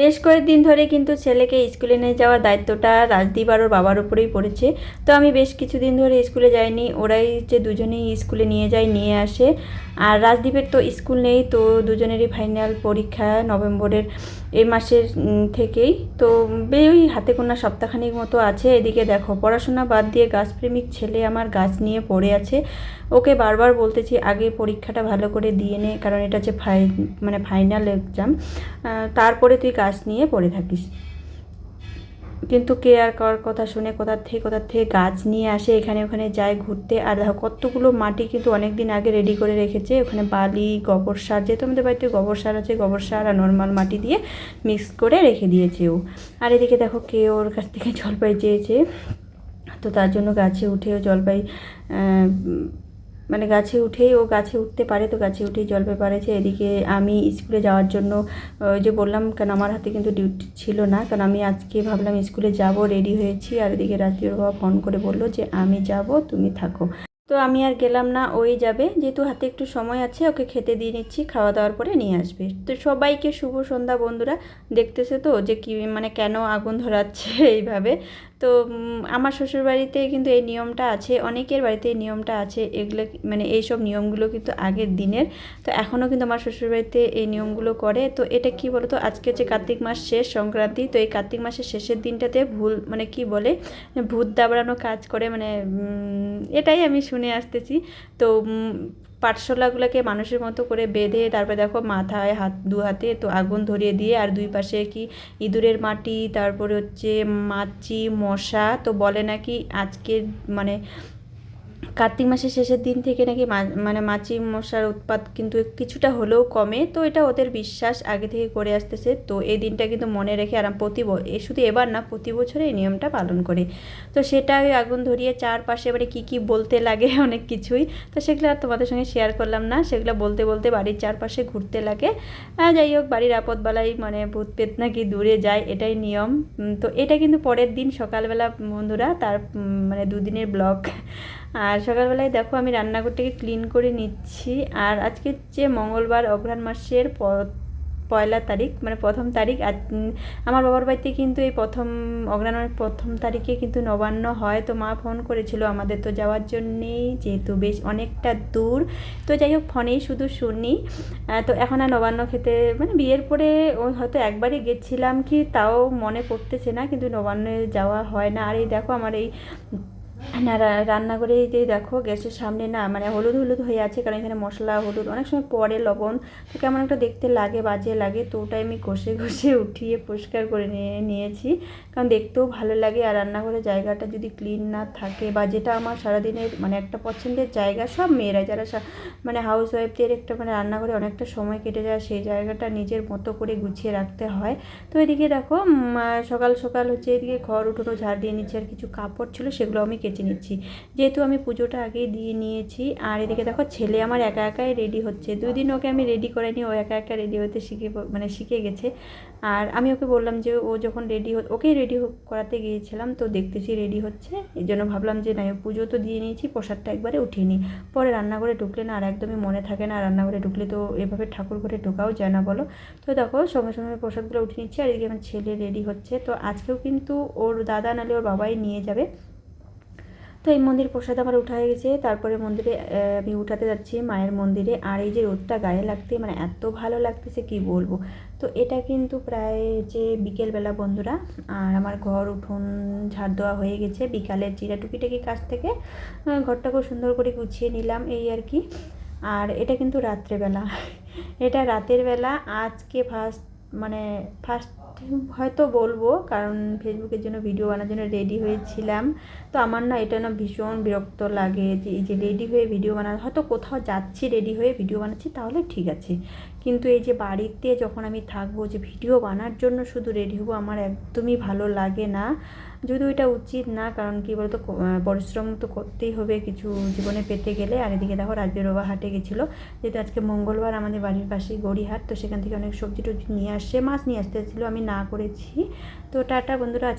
বেশ কয়েকদিন ধরে কিন্তু ছেলেকে স্কুলে নিয়ে যাওয়ার দায়িত্বটা রাজদীপ আর ওর বাবার উপরেই পড়েছে। তো আমি বেশ কিছুদিন ধরে স্কুলে যাইনি, ওরাই যে দুজনেই স্কুলে নিয়ে যায়, নিয়ে আসে। আর রাজদীপের তো স্কুল নেই, তো দুজনেরই ফাইনাল পরীক্ষা নভেম্বরের এই মাসের থেকেই। তো বে ওই হাতে গোনা সপ্তাহখানিক মতো আছে। এদিকে দেখো, পড়াশোনা বাদ দিয়ে গাছপ্রেমিক ছেলে আমার গাছ নিয়ে পড়ে আছে। ওকে বারবার বলতেছি, আগে পরীক্ষাটা ভালো করে দিয়ে নে, কারণ এটা হচ্ছে ফাই মানে ফাইনাল এক্সাম। তারপরে তুই গাছ নিয়ে পড়ে থাকিস। কিন্তু কে আর কার কথা শুনে কোথার থেকে কোথার থেকে গাছ নিয়ে আসে, এখানে ওখানে যায় ঘুরতে। আর দেখো, কতগুলো মাটি কিন্তু অনেক দিন আগে রেডি করে রেখেছে। ওখানে বালি, গোবর সার, যেহেতু আমাদের বাড়িতে গোবর সার আছে, গোবর সার আর নর্মাল মাটি দিয়ে মিক্স করে রেখে দিয়েছে ও। আর এদিকে দেখো, কে ওর কাছ থেকে জলপাই চেয়েছে। তো তার জন্য গাছে উঠেও জলপাই মানে গাছে উঠেই ও গাছে উঠতে পারে তো গাছে উঠেই জলপাই পারেছে এদিকে আমি স্কুলে যাওয়ার জন্য ওই যে বললাম, কারণ আমার হাতে কিন্তু ডিউটি ছিল না, কারণ আমি আজকে ভাবলাম স্কুলে যাব রেডি হয়েছি। আর এদিকে রাত্রির বাবা ফোন করে বলল যে, আমি যাব, তুমি থাকো। তো আমি আর গেলাম না ওই যাবে। যেহেতু হাতে একটু সময় আছে, ওকে খেতে দিয়ে নিচ্ছি, খাওয়া দাওয়ার পরে নিয়ে আসবে। তো সবাইকে শুভ সন্ধ্যা বন্ধুরা, দেখতেছে তো যে কি মানে কেন আগুন ধরাচ্ছে এইভাবে। তো আমার শ্বশুরবাড়িতে কিন্তু এই নিয়মটা আছে, অনেকের বাড়িতে এই নিয়মটা আছে, এগুলো মানে এইসব নিয়মগুলো কিন্তু আগের দিনের। তো এখনও কিন্তু আমার শ্বশুরবাড়িতে এই নিয়মগুলো করে। তো এটা কি বলতো, আজকে হচ্ছে কার্তিক মাস শেষ, সংক্রান্তি, তো এই কার্তিক মাসের শেষের দিনটাতে ভুল মানে কি বলে, ভূত দাবড়ানো কাজ করে মানে এটাই আমি শুনে আসতেছি। তো পাটশোলাগুলোকে মানুষের মতো করে বেঁধে, তারপরে দেখো মাথায় হাত, দু হাতে তো আগুন ধরিয়ে দিয়ে, আর দুই পাশে কি ইঁদুরের মাটি, তারপরে হচ্ছে মাছি, মশা, তো বলে নাকি আজকের মানে কার্তিক মাসের শেষের দিন থেকে নাকি মানে মাছি মশার উৎপাত কিন্তু কিছুটা হলেও কমে। তো এটা ওদের বিশ্বাস, আগে থেকে করে আসতেছে। তো এই দিনটা কিন্তু মনে রেখে আর প্রতি শুধু এবার না, প্রতি বছরে এই নিয়মটা পালন করে। তো সেটা আগুন ধরিয়ে চারপাশে এবারে কী কী বলতে লাগে অনেক কিছুই। তো সেগুলো আর তোমাদের সঙ্গে শেয়ার করলাম না। সেগুলো বলতে বলতে বাড়ির চারপাশে ঘুরতে লাগে। যাই হোক, বাড়ির আপদবেলায় মানে ভূত পেত নাকি দূরে যায়, এটাই নিয়ম। তো এটা কিন্তু পরের দিন সকালবেলা বন্ধুরা, তার মানে দুদিনের ব্লগ। আর সকালবেলায় দেখো আমি রান্নাঘরটাকে ক্লিন করে নিচ্ছি। আর আজকে হচ্ছে মঙ্গলবার, অঘ্রাণ মাসের পয়লা তারিখ মানে প্রথম তারিখ। আজ আমার বাবার বাড়িতে কিন্তু এই প্রথম, অঘ্রাণ মাসের প্রথম তারিখে কিন্তু নবান্ন হয়। তো মা ফোন করেছিল আমাদের তো যাওয়ার জন্যেই, যেহেতু বেশ অনেকটা দূর। তো যাই হোক, ফোনেই শুধু শুনি। তো এখন আর নবান্ন খেতে মানে বিয়ের পরে ও হয়তো একবারই গেছিলাম কি, তাও মনে পড়তেছে না। কিন্তু নবান্নে যাওয়া হয় না। আর এই দেখো আমার এই না, রা- রান্নাঘরে এই যে দেখো, গ্যাসের সামনে না মানে হলুদ হলুদ হয়ে আছে, কারণ এখানে মশলা, হলুদ, অনেক সময় পরে লবণ, তো কেমন একটা দেখতে লাগে, বাজে লাগে, তো ওটাই আমি ঘষে ঘষে উঠিয়ে পরিষ্কার করে নিয়ে, নিয়েছি। কারণ দেখতেও ভালো লাগে, আর রান্নাঘরের জায়গাটা যদি ক্লিন না থাকে, বা যেটা আমার সারাদিনের মানে একটা পছন্দের জায়গা, সব মেয়েরা, যারা মানে হাউস ওয়াইফদের একটা মানে রান্নাঘরে অনেকটা সময় কেটে যায়, সেই জায়গাটা নিজের মতো করে গুছিয়ে রাখতে হয়। তো এদিকে দেখো সকাল সকাল হচ্ছে এদিকে ঘর উঠোনো ঝাড় দিয়ে নিচ্ছি, আর কিছু কাপড় ছিল, সেগুলো আমি কেচে নিচ্ছি। যেহেতু আমি পুজোটা আগেই দিয়ে নিয়েছি, আর এদিকে দেখো ছেলে আমার একা একাই রেডি হচ্ছে। দুই দিন ওকে আমি রেডি করাইনি, ও একা একা রেডি হতে শিখে মানে শিখে গেছে। আর আমি ওকে বললাম যে ও যখন রেডি ওকেই রেডি করাতে গিয়েছিলাম, তো দেখতেছি রেডি হচ্ছে। এই জন্য ভাবলাম যে না পুজো তো দিয়ে নিয়েছি, প্রসাদটা একবারে উঠিয়ে নিই। পরে রান্নাঘরে ঢুকলে না, আর একদমই মনে থাকে না রান্নাঘরে ঢুকলে তো এভাবে ঠাকুর ঘরে ঢোকাও যায় না বলো। তো দেখো সঙ্গে সঙ্গে প্রসাদগুলো উঠিয়ে নিচ্ছি, আর এদিকে আমার ছেলে রেডি হচ্ছে। তো আজকেও কিন্তু ওর দাদা নালে ওর বাবাই নিয়ে যাবে। তো এই মন্দির প্রসাদ আমার উঠা হয়ে গেছে। তারপরে মন্দিরে আমি উঠাতে যাচ্ছি মায়ের মন্দিরে। আর এই যে রোদটা গায়ে লাগতে মানে এত ভালো লাগতেছে, কি বলব? তো এটা কিন্তু প্রায় যে বিকেলবেলা বন্ধুরা। আর আমার ঘর উঠোন ঝাড় দেওয়া হয়ে গেছে। বিকালের চিরা টুকিটাকি কাছ থেকে ঘরটা খুব সুন্দর করে গুছিয়ে নিলাম এই আর কি। আর এটা কিন্তু রাত্রেবেলা। এটা রাতের বেলা। আজকে ফার্স্ট মানে ফার্স্ট হয়তো বলব, কারণ ফেসবুকের জন্য ভিডিও বানানোর জন্য রেডি হয়েছিলাম। তো আমার না এটা না ভীষণ বিরক্ত লাগে যে এই যে রেডি হয়ে ভিডিও বানানো হয়তো কোথাও যাচ্ছি রেডি হয়ে ভিডিও বানাচ্ছি, তাহলে ঠিক আছে। কিন্তু এই যে বাড়িতে যখন আমি থাকব, যে ভিডিও বানার জন্য শুধু রেডি হব, আমার একদমই ভালো লাগে না। যদিও এটা উচিত না, কারণ কি বলতো পরিশ্রম তো করতেই হবে কিছু জীবনে পেতে গেলে। আর এদিকে দেখো রাজবীর বাবা হাটে গেছিল। যেহেতু আজকে মঙ্গলবার আমাদের বাড়ির পাশেই গড়িহাট, তো সেখান থেকে অনেক সবজি টবজি নিয়ে আসছে মাছ নিয়ে আসতে আমি না করেছি। তো টাটা বন্ধুরা আজকে